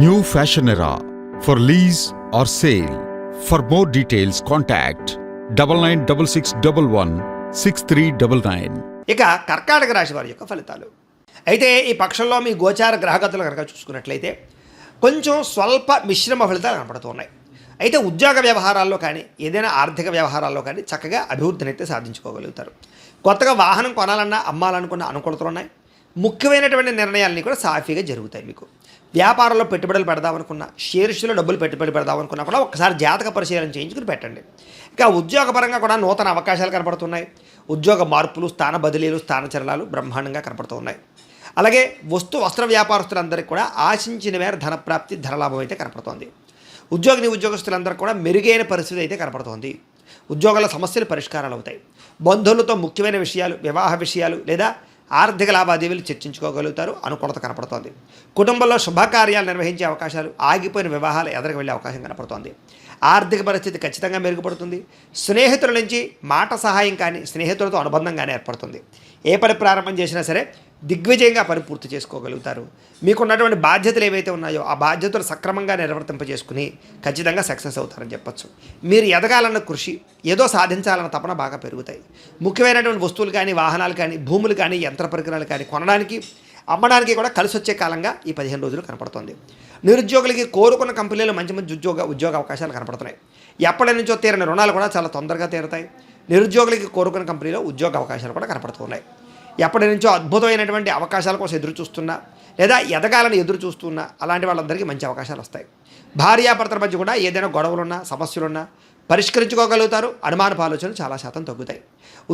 New fashion era for lease or sale for more details contact double nine double six double one six three double nine ఇక కర్కాటక రాశి వారి యొక్క ఫలితాలు. అయితే ఈ పక్షంలో మీ గోచార గ్రహగతులు కనుక చూసుకున్నట్లయితే కొంచెం స్వల్ప మిశ్రమ ఫలితాలు కనపడుతున్నాయి. అయితే ఉద్యోగ వ్యవహారాల్లో కానీ ఏదైనా ఆర్థిక వ్యవహారాల్లో కానీ చక్కగా అభివృద్ధిని అయితే సాధించుకోగలుగుతారు. కొత్తగా వాహనం కొనాలన్నా అమ్మాలనుకున్న అనుకూలతలు ఉన్నాయి. ముఖ్యమైనటువంటి నిర్ణయాలన్నీ కూడా సాఫీగా జరుగుతాయి మీకు. వ్యాపారంలో పెట్టుబడులు పెడదామనుకున్నా షేర్స్లో డబ్బులు పెట్టుబడి పెడదామనుకున్నా కూడా ఒకసారి జాతక పరిశీలన చేయించుకుని పెట్టండి. ఇంకా ఉద్యోగపరంగా కూడా నూతన అవకాశాలు కనపడుతున్నాయి. ఉద్యోగ మార్పులు స్థాన బదిలీలు స్థానచలనాలు బ్రహ్మాండంగా కనపడుతున్నాయి. అలాగే వస్తు వస్త్ర వ్యాపారస్తులందరికీ కూడా ఆశించిన మేర ధనప్రాప్తి ధనలాభం అయితే కనపడుతోంది. ఉద్యోగిని ఉద్యోగస్తులందరికీ కూడా మెరుగైన పరిస్థితి అయితే కనపడుతోంది. ఉద్యోగాల సమస్యలు పరిష్కారాలు అవుతాయి. బంధువులతో ముఖ్యమైన విషయాలు వివాహ విషయాలు లేదా ఆర్థిక లావాదేవీలు చర్చించుకోగలుగుతారు అనుకూలత కనపడుతోంది. కుటుంబంలో శుభకార్యాలు నిర్వహించే అవకాశాలు ఆగిపోయిన వివాహాలు ఎదరికి వెళ్ళే అవకాశం కనపడుతోంది. ఆర్థిక పరిస్థితి ఖచ్చితంగా మెరుగుపడుతుంది. స్నేహితుల నుంచి మాట సహాయం కానీ స్నేహితులతో అనుబంధం కానీ ఏర్పడుతుంది. ఏ పని ప్రారంభం చేసినా సరే దిగ్విజయంగా పని పూర్తి చేసుకోగలుగుతారు. మీకున్నటువంటి బాధ్యతలు ఏవైతే ఉన్నాయో ఆ బాధ్యతలు సక్రమంగా నిర్వర్తింపజేసుకుని ఖచ్చితంగా సక్సెస్ అవుతారని చెప్పొచ్చు. మీరు ఎదగాలన్న కృషి ఏదో సాధించాలన్న తపన బాగా పెరుగుతాయి. ముఖ్యమైనటువంటి వస్తువులు కానీ వాహనాలు కానీ భూములు కానీ యంత్ర పరికరాలు కానీ కొనడానికి అమ్మడానికి కూడా కలిసి వచ్చే కాలంగా ఈ పదిహేను రోజులు కనపడుతుంది. నిరుద్యోగులకి కోరుకున్న కంపెనీలు మంచి మంచి ఉద్యోగ ఉద్యోగ అవకాశాలు కనపడుతున్నాయి. ఎప్పటి నుంచో తీరని రుణాలు కూడా చాలా తొందరగా తీరుతాయి. నిరుద్యోగులకి కోరుకున్న కంపెనీలో ఉద్యోగ అవకాశాలు కూడా కనపడుతున్నాయి ఎప్పటి నుంచో అద్భుతమైనటువంటి అవకాశాల కోసం ఎదురు చూస్తున్నా లేదా ఎదగాలని ఎదురు చూస్తున్నా అలాంటి వాళ్ళందరికీ మంచి అవకాశాలు వస్తాయి. భార్యాభర్తల మధ్య కూడా ఏదైనా గొడవలున్నా సమస్యలున్నా పరిష్కరించుకోగలుగుతారు. అనుమానపు ఆలోచనలు చాలా శాతం తగ్గుతాయి.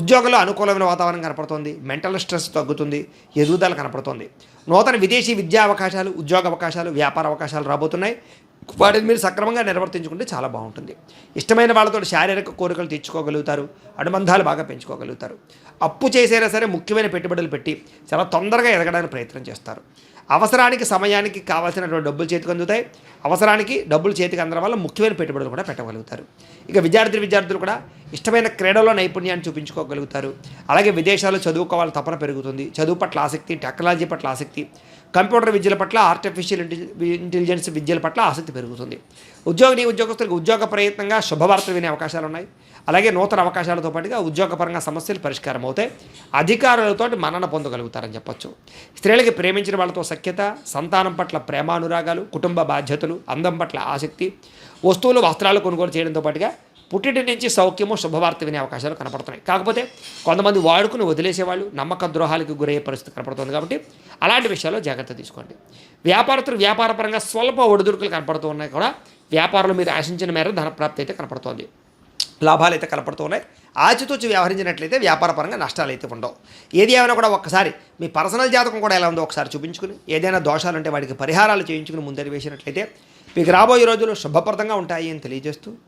ఉద్యోగంలో అనుకూలమైన వాతావరణం కనపడుతుంది మెంటల్ స్ట్రెస్ తగ్గుతుంది ఎదుగుదల కనపడుతుంది. నూతన విదేశీ విద్యా అవకాశాలు ఉద్యోగ అవకాశాలు వ్యాపార అవకాశాలు రాబోతున్నాయి. వాటిని మీరు సక్రమంగా నిర్వర్తించుకుంటే చాలా బాగుంటుంది. ఇష్టమైన వాళ్ళతో శారీరక కోరికలు తీర్చుకోగలుగుతారు అనుబంధాలు బాగా పెంచుకోగలుగుతారు. అప్పు చేసైనా సరే ముఖ్యమైన పెట్టుబడులు పెట్టి చాలా తొందరగా ఎదగడానికి ప్రయత్నం చేస్తారు. అవసరానికి సమయానికి కావాల్సినటువంటి డబ్బులు చేతికి అందుతాయి. అవసరానికి డబ్బులు చేతికి అందడం వల్ల ముఖ్యమైన పెట్టుబడులు కూడా పెట్టగలుగుతారు. ఇక విద్యార్థి విద్యార్థులు కూడా ఇష్టమైన క్రీడలో నైపుణ్యాన్ని చూపించుకోగలుగుతారు. అలాగే విదేశాల్లో చదువుకోవాలి తపన పెరుగుతుంది. చదువు పట్ల ఆసక్తి టెక్నాలజీ పట్ల ఆసక్తి కంప్యూటర్ విద్యల పట్ల ఆర్టిఫిషియల్ ఇంటెలిజెన్స్ విద్యల పట్ల ఆసక్తి పెరుగుతుంది. ఉద్యోగిని ఉద్యోగస్తులకు ఉద్యోగ ప్రయత్నంగా శుభవార్తలు వినే అవకాశాలు ఉన్నాయి. అలాగే నూతన అవకాశాలతో పాటుగా ఉద్యోగపరంగా సమస్యలు పరిష్కారం అవుతాయి. అధికారులతో మన్నన పొందగలుగుతారని చెప్పొచ్చు. స్త్రీలకి ప్రేమించిన వాళ్ళతో సఖ్యత సంతానం పట్ల ప్రేమానురాగాలు కుటుంబ బాధ్యతలు అందం పట్ల ఆసక్తి వస్తువులు వస్త్రాలు కొనుగోలు చేయడంతో పాటుగా పుట్టింటి నుంచి సౌఖ్యము శుభవార్త వినే అవకాశాలు కనపడుతున్నాయి. కాకపోతే కొంతమంది వాడుకుని వదిలేసేవాళ్ళు నమ్మక ద్రోహాలకు గురయ్యే పరిస్థితి కనపడుతుంది కాబట్టి అలాంటి విషయాల్లో జాగ్రత్త తీసుకోండి. వ్యాపారస్తులు వ్యాపారపరంగా స్వల్ప ఒడిదుడుకులు కనపడుతూ ఉన్నాయి కూడా వ్యాపారంలో మీరు ఆశించిన మేర ధనప్రాప్తి అయితే కనపడుతోంది. లాభాలు అయితే కనపడుతున్నాయి. ఆచితూచి వ్యవహరించినట్లయితే వ్యాపారపరంగా నష్టాలు అయితే ఉండవు. ఏది ఏమైనా కూడా ఒక్కసారి మీ పర్సనల్ జాతకం కూడా ఎలా ఉందో ఒకసారి చూపించుకుని ఏదైనా దోషాలు ఉంటే వాటికి పరిహారాలు చేయించుకుని ముందరి వేసినట్లయితే మీకు రాబోయే రోజులు శుభప్రదంగా ఉంటాయి అని తెలియజేస్తూ